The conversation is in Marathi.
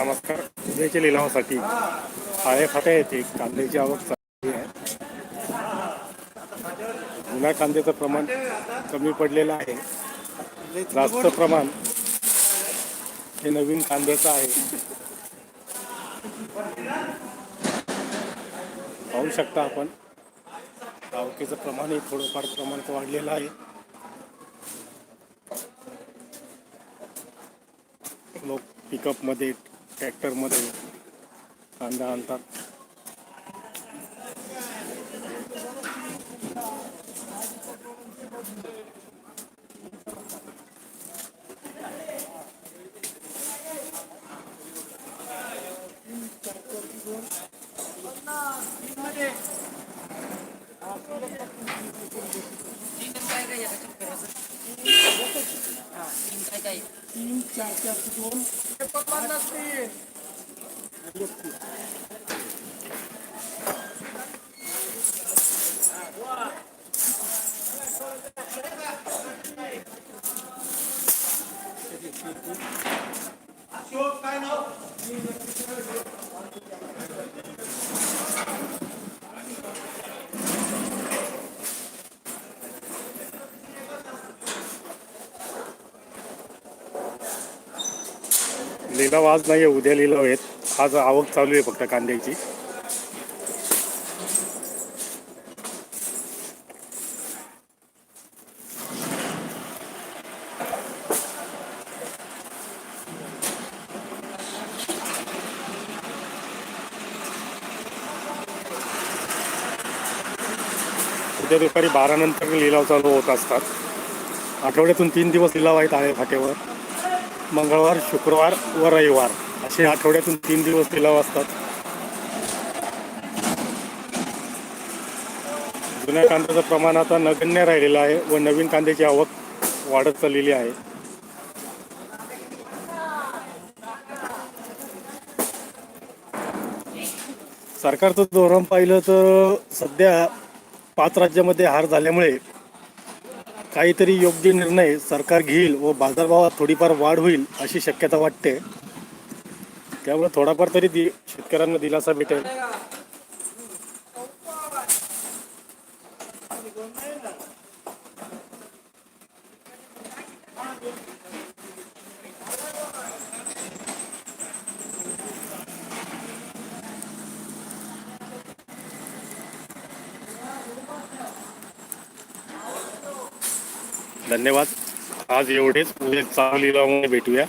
नमस्कार. पुण्याच्या लिलावासाठी आळे फाट्या येथे कांद्याची आवक चांगली आहे. जुन्या कांद्याचं प्रमाण कमी पडलेलं आहे. जास्त प्रमाण हे नवीन कांद्याचं आहे. पाहू शकता आपण आवकेचं प्रमाणही थोडंफार प्रमाणात वाढलेलं आहे. लोक पिकअपमध्ये ट्रॅक्टरमध्ये कांदा आणतात. तीन चार चार दोन पन्नास तीन लिलाव आज नाही आहे उद्या लिलाव आहेत. आज आवक चालू आहे फक्त कांद्याची. उद्या दुपारी बारा नंतर लिलाव चालू होत असतात. आठवड्यातून तीन दिवस लिलाव आहेत आहे फाटेवर. मंगळवार शुक्रवार व रविवार. असे आठवड्यातून तीन दिवस लिलाव असतात. जुन्या कांद्याचं प्रमाण आता नगण्य राहिलेलं आहे व नवीन कांद्याची आवक वाढत चाललेली आहे. सरकारचं धोरण पाहिलं तर सध्या पाच राज्यामध्ये हार झाल्यामुळे काहीतरी योग्य निर्णय सरकार घेईल व बाजारभावात थोडीफार वाढ होईल अशी शक्यता वाटते. त्यामुळे थोडाफार तरी दि शेतकऱ्यांना दिलासा भेटेल. धन्यवाद. आज एवढेच. उद्या चांगली भेटूया.